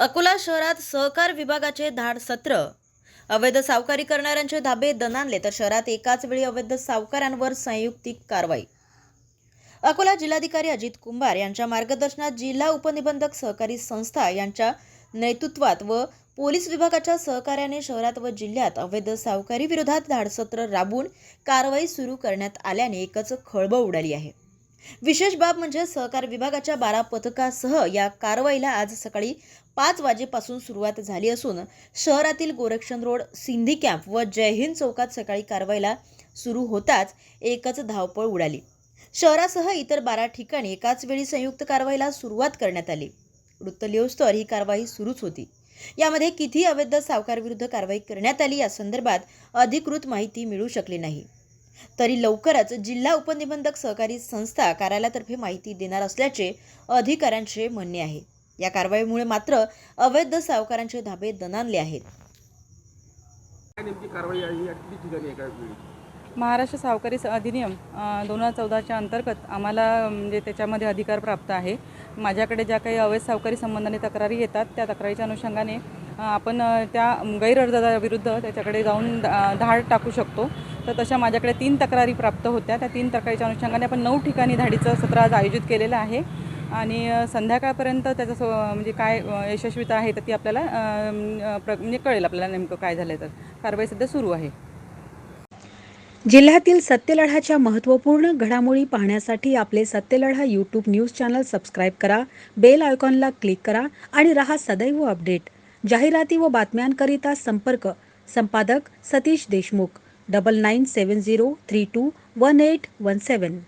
अकोला शहरात सहकार विभागाचे धाड सत्र. अवैध सावकारी करणाऱ्यांचे धाबे दणाणले तर शहरात एकाच वेळी अवैध सावकारांवर संयुक्तिक कारवाई. अकोला जिल्हाधिकारी अजित कुंभार यांच्या मार्गदर्शनात जिल्हा उपनिबंधक सहकारी संस्था यांच्या नेतृत्वात व पोलीस विभागाच्या सहकार्याने शहरात व जिल्ह्यात अवैध सावकारी विरोधात धाडसत्र राबवून कारवाई सुरू करण्यात आल्याने एकच खळबळ उडाली आहे. विशेष बाब म्हणजे सहकार विभागाच्या बारा पथकासह या कारवाईला आज सकाळी पाच वाजेपासून सुरुवात झाली असून शहरातील गोरक्षण रोड सिंधी कॅम्प व जय हिंद चौकात सकाळी कारवाईला सुरू होताच एकच धावपळ उडाली. शहरासह इतर बारा ठिकाणी एकाच वेळी संयुक्त कारवाईला सुरुवात करण्यात आली. वृत्त लिओस्तर ही कारवाई सुरूच होती. यामध्ये किती अवैध सावकारविरुद्ध कारवाई करण्यात आली या संदर्भात अधिकृत माहिती मिळू शकली नाही. तरी लवकरच जिल्हा उपनिबंधक सहकारी संस्था कार्यालयातर्फे माहिती देणार असल्याचे अधिकाऱ्यांचे म्हणणे आहे. या कारवाईमुळे मात्र अवैध सावकारांचे धाबे दणाणले आहेत. महाराष्ट्र सावकारी अधिनियम दोन हजार चौदाच्या अंतर्गत आम्हाला म्हणजे त्याच्यामध्ये अधिकार प्राप्त आहे. माझ्याकडे ज्या काही अवैध सावकारी संबंधाने तक्रारी येतात त्या तक्रारीच्या अनुषंगाने आपण त्या गैरअर्जदाराविरुद्ध त्याच्याकडे जाऊन धाड टाकू शकतो. तर तशा माझ्याकडे तीन तक्रारी प्राप्त होत्या. त्या तीन तक्रारीच्या अनुषंगाने आपण नऊ ठिकाणी धाडीचं सत्र आज आयोजित केलेलं आहे. आणि संध्याकाळपर्यंत त्याचं सो म्हणजे काय यशस्वीता आहे तर ती आपल्याला प्र म्हणजे कळेल आपल्याला नेमकं काय झालं तर. कारवाई सध्या सुरू आहे. जिल्ह्यातील सत्यलढाच्या महत्त्वपूर्ण घडामोडी पाहण्यासाठी आपले Satyaladha YouTube news channel subscribe करा बेल आयकॉनला क्लिक करा आणि रहा सदैव अपडेट. जाहिराती व बातम्यांकरिता संपर्क संपादक सतीश देशमुख. 9970321817.